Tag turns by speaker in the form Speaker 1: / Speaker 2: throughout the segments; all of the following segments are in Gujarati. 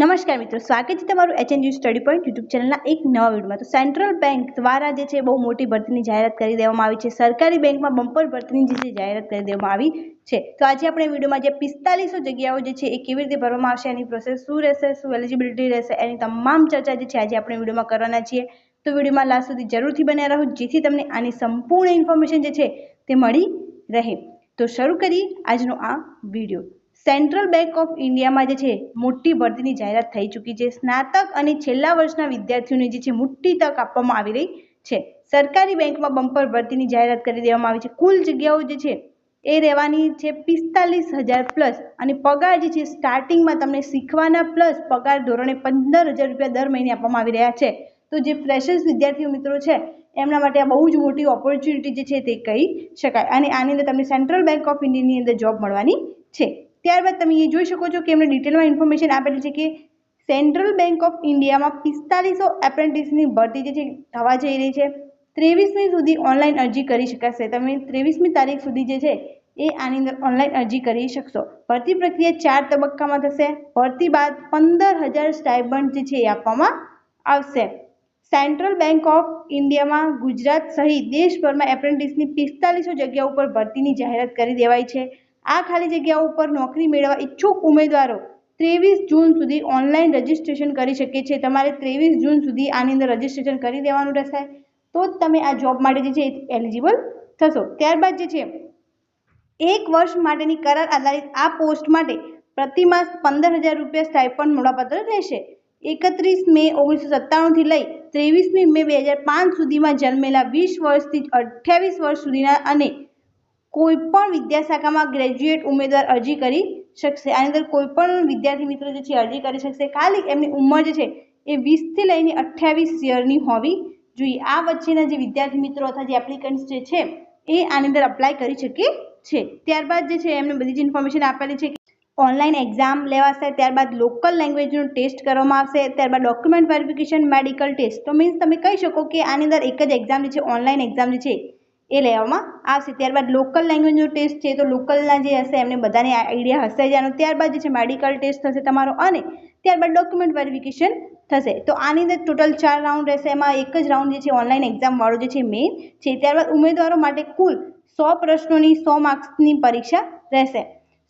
Speaker 1: નમસ્કાર મિત્રો, સ્વાગત છે તમારું એચએનયુ સ્ટડી પોઈન્ટ યુટ્યુબ ચેનલના એક નવા વિડીયોમાં. તો સેન્ટ્રલ બેંક દ્વારા જે છે બહુ મોટી ભરતીની જાહેરાત કરી દેવામાં આવી છે. સરકારી બેંકમાં બમ્પર ભરતીની જે જાહેરાત કરી દેવામાં આવી છે. તો આજે આપણે વિડીયોમાં જે પિસ્તાલીસો જગ્યાઓ જે છે એ કેવી રીતે ભરવામાં આવશે, એની પ્રોસેસ શું રહેશે, શું એલિજિબિલિટી રહેશે, એની તમામ ચર્ચા જે છે આજે આપણે વિડીયોમાં કરવાના છીએ. તો વિડીયોમાં લાસ્ટ સુધી જરૂરથી બન્યા રહો, જેથી તમને આની સંપૂર્ણ ઇન્ફોર્મેશન જે છે તે મળી રહે. તો શરૂ કરીએ આજનો આ વીડિયો. સેન્ટ્રલ બેંક ઓફ ઇન્ડિયામાં જે છે, મોટી ભરતીની જાહેરાત થઈ ચૂકી છે. સ્નાતક અને છેલ્લા વર્ષના વિદ્યાર્થીઓને જે છે, મોટી તક આપવામાં આવી રહી છે. સરકારી બેંકમાં બમ્પર ભરતીની જાહેરાત કરી દેવામાં આવી છે. કુલ જગ્યાઓ જે છે, એ રહેવાની છે પિસ્તાલીસ હજાર પ્લસ અને પગાર જે છે, સ્ટાર્ટિંગમાં તમને શીખવાના પ્લસ પગાર ધોરણે પંદર હજાર રૂપિયા દર મહિને આપવામાં આવી રહ્યા છે. તો જે ફ્રેશર્સ વિદ્યાર્થીઓ મિત્રો છે, એમના માટે આ બહુ જ મોટી ઓપોર્ચ્યુનિટી જે છે, તે કહી શકાય. અને આની અંદર તમને સેન્ટ્રલ બેંક ઓફ ઇન્ડિયાની અંદર જોબ મળવાની છે. ત્યારબાદ તમે એ જોઈ શકો છો કે એમને ડિટેલમાં ઇન્ફોર્મેશન આપેલી છે કે સેન્ટ્રલ બેંક ઓફ ઇન્ડિયામાં પિસ્તાલીસો એપ્રેન્ટિસની ભરતી જે છે, થવા જઈ રહી છે. ત્રેવીસમી સુધી ઓનલાઈન અરજી કરી શકાશે. તમે ત્રેવીસમી તારીખ સુધી જે છે, એ આની અંદર ઓનલાઈન અરજી કરી શકશો. ભરતી પ્રક્રિયા ચાર તબક્કામાં થશે. ભરતી બાદ પંદર હજાર સ્ટાઇબન્ડ જે છે, એ આપવામાં આવશે. સેન્ટ્રલ બેંક ઓફ ઇન્ડિયામાં ગુજરાત સહિત દેશભરમાં એપ્રેન્ટિસની પિસ્તાલીસો જગ્યા ઉપર ભરતીની જાહેરાત કરી દેવાઈ છે. આ ખાલી જગ્યાઓ ઉપર નોકરી મેળવવા ઈચ્છુક ઉમેદવારો ત્રેવીસ જૂન સુધી ઓનલાઈન રજિસ્ટ્રેશન કરી શકે છે. તમારે ત્રેવીસ જૂન સુધી આની અંદર રજિસ્ટ્રેશન કરી દેવાનું રહેશે. તો જ તમે આ જોબ માટે જે છે એલિજિબલ થશો. ત્યારબાદ જે છે, એક વર્ષ માટેની કરાર આધારિત આ પોસ્ટ માટે પ્રતિમાસ પંદર હજાર રૂપિયા સ્ટાઇપન્ડ મળવાપાત્ર રહેશે. એકત્રીસ મે ઓગણીસો સત્તાણુંથી લઈ ત્રેવીસમી મે બે હજાર પાંચ સુધીમાં જન્મેલા વીસ વર્ષથી અઠ્યાવીસ વર્ષ સુધીના અને કોઈપણ વિદ્યાશાખામાં ગ્રેજ્યુએટ ઉમેદવાર અરજી કરી શકશે. આની અંદર કોઈપણ વિદ્યાર્થી મિત્રો જે છે અરજી કરી શકશે. ખાલી એમની ઉંમર જે છે એ વીસથી લઈને અઠ્યાવીસ યરની હોવી જોઈએ. આ વચ્ચેના જે વિદ્યાર્થી મિત્રો અથવા જે એપ્લિકન્ટ્સ જે છે એ આની અંદર અપ્લાય કરી શકે છે. ત્યારબાદ જે છે એમને બધી જ ઇન્ફોર્મેશન આપેલી છે ઓનલાઈન એક્ઝામ લેવાશે, ત્યારબાદ લોકલ લેંગ્વેજનો ટેસ્ટ કરવામાં આવશે, ત્યારબાદ ડોક્યુમેન્ટ વેરિફિકેશન મેડિકલ ટેસ્ટ તો મીન્સ તમે કહી શકો કે આની અંદર એક જ એક્ઝામ જે છે ઓનલાઈન એક્ઝામ જે છે એ લેવામાં આવશે. ત્યારબાદ લોકલ લેંગ્વેજનો ટેસ્ટ છે, તો લોકલના જે હશે, એમને બધાને આઈડિયા હશે જ. આનો ત્યારબાદ જે છે મેડિકલ ટેસ્ટ થશે તમારો અને ત્યારબાદ ડોક્યુમેન્ટ વેરિફિકેશન થશે. તો આની અંદર ટોટલ ચાર રાઉન્ડ રહેશે. એમાં એક જ રાઉન્ડ જે છે ઓનલાઈન એક્ઝામવાળો જે છે મેઇન છે. ત્યારબાદ ઉમેદવારો માટે કુલ સો પ્રશ્નોની, સો માર્ક્સની પરીક્ષા રહેશે.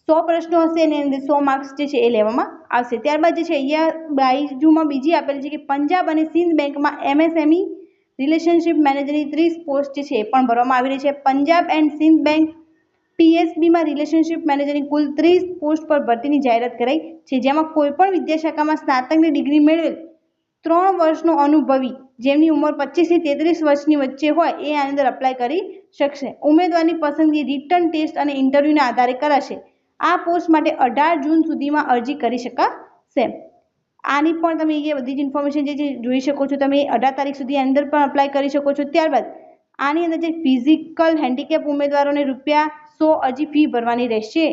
Speaker 1: સો પ્રશ્નો હશે, એની અંદર સો માર્ક્સ જે છે, એ લેવામાં આવશે. ત્યારબાદ જે છે, અહીંયા બાઈજુમાં બીજી આપેલી છે કે પંજાબ અને સિંધ બેંકમાં એમએસએમઈ રિલેશનશિપ મેનેજરની ત્રીસ પોસ્ટ છે પણ ભરવામાં આવી રહી છે. પંજાબ એન્ડ સિંધ બેંક પીએસબીમાં રિલેશનશિપ મેનેજરની કુલ ત્રીસ પોસ્ટ પર ભરતીની જાહેરાત કરાઈ છે, જેમાં કોઈપણ વિદ્યાશાખામાં સ્નાતકની ડિગ્રી મેળવેલ ત્રણ વર્ષનો અનુભવી, જેમની ઉંમર પચીસથી તેત્રીસ વર્ષની વચ્ચે હોય, એ આની અંદર અપ્લાય કરી શકશે. ઉમેદવારની પસંદગી રિટર્ન ટેસ્ટ અને ઇન્ટરવ્યૂના આધારે કરાશે. આ પોસ્ટ માટે અઢાર જૂન સુધીમાં અરજી કરી શકાશે. આની પણ તમે એ બધી જ ઇન્ફોર્મેશન જે જોઈ શકો છો, તમે અઢાર તારીખ સુધી અંદર પણ અપ્લાય કરી શકો છો. ત્યારબાદ, આની અંદર જે ફિઝિકલ હેન્ડીકેપ ઉમેદવારોને રૂપિયા સો અરજી ફી ભરવાની રહેશે.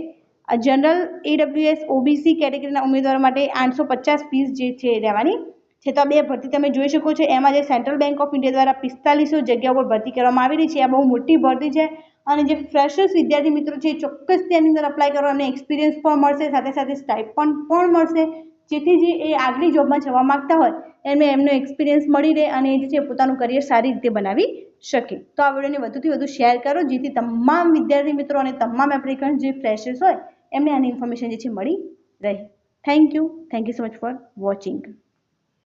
Speaker 1: જનરલ એડબ્લ્યુએસ ઓબીસી કેટેગરીના ઉમેદવારો માટે આઠસો પચાસ ફીસ જે છે રહેવાની છે. તો આ બે ભરતી તમે જોઈ શકો છો. એમાં જે સેન્ટ્રલ બેંક ઓફ ઇન્ડિયા દ્વારા પિસ્તાલીસો જગ્યા પર ભરતી કરવામાં આવી રહી છે. આ બહુ મોટી ભરતી છે અને જે ફ્રેશર્સ વિદ્યાર્થી મિત્રો છે ચોક્કસ તેની અંદર અપ્લાય કરવા એમને એક્સપિરિયન્સ પણ મળશે. સાથે સાથે સ્ટાઇપન્ડ પણ મળશે. જેથી જે એ આગલી જોબમાં જવા માગતા હોય એમને એમનો એક્સપિરિયન્સ મળી રહે અને જે છે પોતાનું કરિયર સારી રીતે બનાવી શકે. તો આ વિડીયોને વધુથી વધુ શેર કરો, જેથી તમામ વિદ્યાર્થી મિત્રો અને તમામ એપ્લિકન્ટ જે ફ્રેશર્સ હોય, એમને આની ઇન્ફોર્મેશન જે છે મળી રહે. Thank you thank you so much for watching